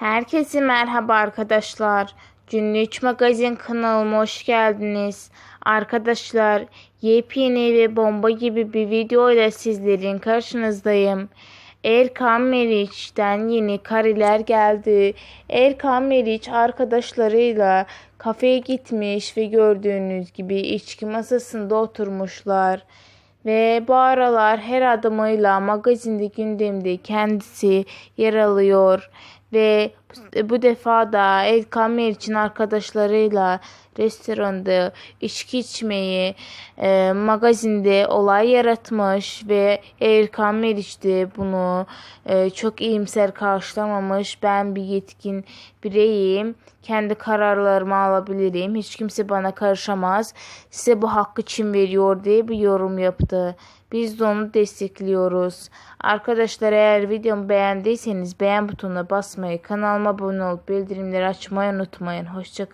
Herkese merhaba arkadaşlar. Günlük Magazin kanalıma hoş geldiniz. Arkadaşlar yepyeni ve bomba gibi bir video ile sizlerin karşınızdayım. Erkan Meriç'ten yeni kariler geldi. Erkan Meriç arkadaşlarıyla kafeye gitmiş ve gördüğünüz gibi içki masasında oturmuşlar. Ve bu aralar her adımıyla magazinde gündemde kendisi yer alıyor. Ve bu- bu defa da Elkan Meriç'in arkadaşlarıyla restoranda içki içmeyi e, magazinde olay yaratmış ve Erkan Meriç de bunu e, çok iyimser karşılamamış. Ben bir yetkin bireyim. Kendi kararlarımı alabilirim. Hiç kimse bana karışamaz. Size bu hakkı kim veriyor diye bir yorum yaptı. Biz de onu destekliyoruz. Arkadaşlar eğer videomu beğendiyseniz beğen butonuna basmayı, kanalıma abone olup bildirimleri açmayı unutmayın. Hoşçakalın.